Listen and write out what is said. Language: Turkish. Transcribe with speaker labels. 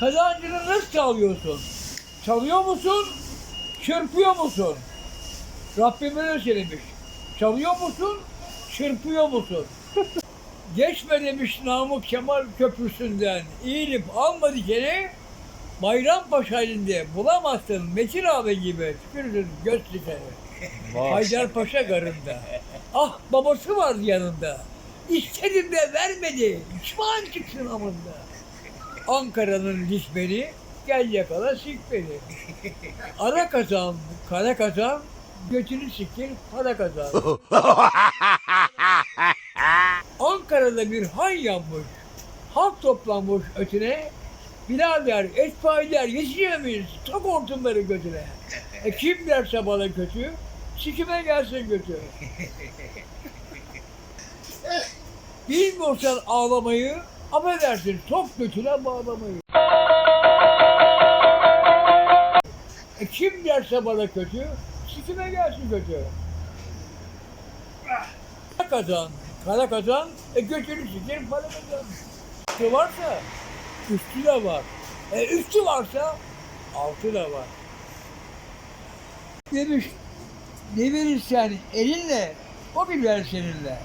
Speaker 1: Kazancını nasıl sağlıyorsun? Çalıyor musun? Çırpıyor musun? Rabbim öyle söylemiş. Çalıyor musun? Çırpıyor musun? Geçme demiş Namık Kemal Köprüsü'nden. İyilip alma dikeni Bayrampaşa elinde bulamazsın Metin abi gibi tükürdün göz dikeni. Haydarpaşa garında. Ah babası vardı yanında. İstedim de vermedi. Pişman çıksın amında. Ankara'nın lisbeni gel yakala sik beni. Ara kazan, kara kazan, götünü siktir, para kazan. Ankara'da bir han yanmış. Halk toplanmış ötüne. Birader, etfailer yetişiyor muyuz? Tak hortumları götüne. E kim derse bana kötü, sikime gelsin götü. Bilmiyorsan ağlamayı, affedersin sok götüne bağlamayı. E kim derse bana kötü, sikime gelsin kötü. Kara kazan, kara kazan, e götünü sikir para kazan. Üstü varsa, üstü de var. E üstü varsa, altı da var. Demiş, ne verirsen elinle, o biber seninle.